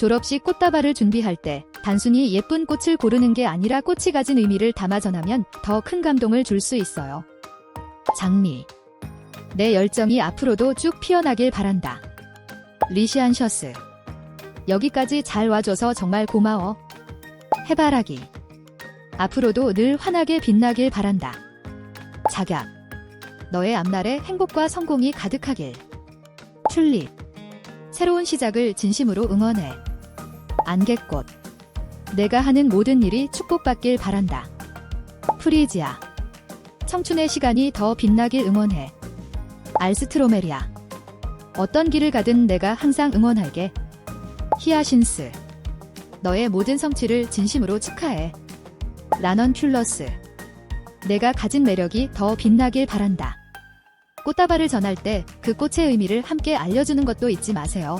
졸업식 꽃다발을 준비할 때 단순히 예쁜 꽃을 고르는 게 아니라 꽃이 가진 의미를 담아 전하면 더 큰 감동을 줄 수 있어요. 장미. 내 열정이 앞으로도 쭉 피어나길 바란다. 리시안 셔스. 여기까지 잘 와줘서 정말 고마워. 해바라기. 앞으로도 늘 환하게 빛나길 바란다. 작약. 너의 앞날에 행복과 성공이 가득하길. 튤립. 새로운 시작을 진심으로 응원해. 안개꽃. 내가 하는 모든 일이 축복받길 바란다. 프리지아. 청춘의 시간이 더 빛나길 응원해. 알스트로메리아. 어떤 길을 가든 내가 항상 응원할게. 히아신스. 너의 모든 성취를 진심으로 축하해. 라넌 큘러스. 내가 가진 매력이 더 빛나길 바란다. 꽃다발을 전할 때 그 꽃의 의미를 함께 알려주는 것도 잊지 마세요.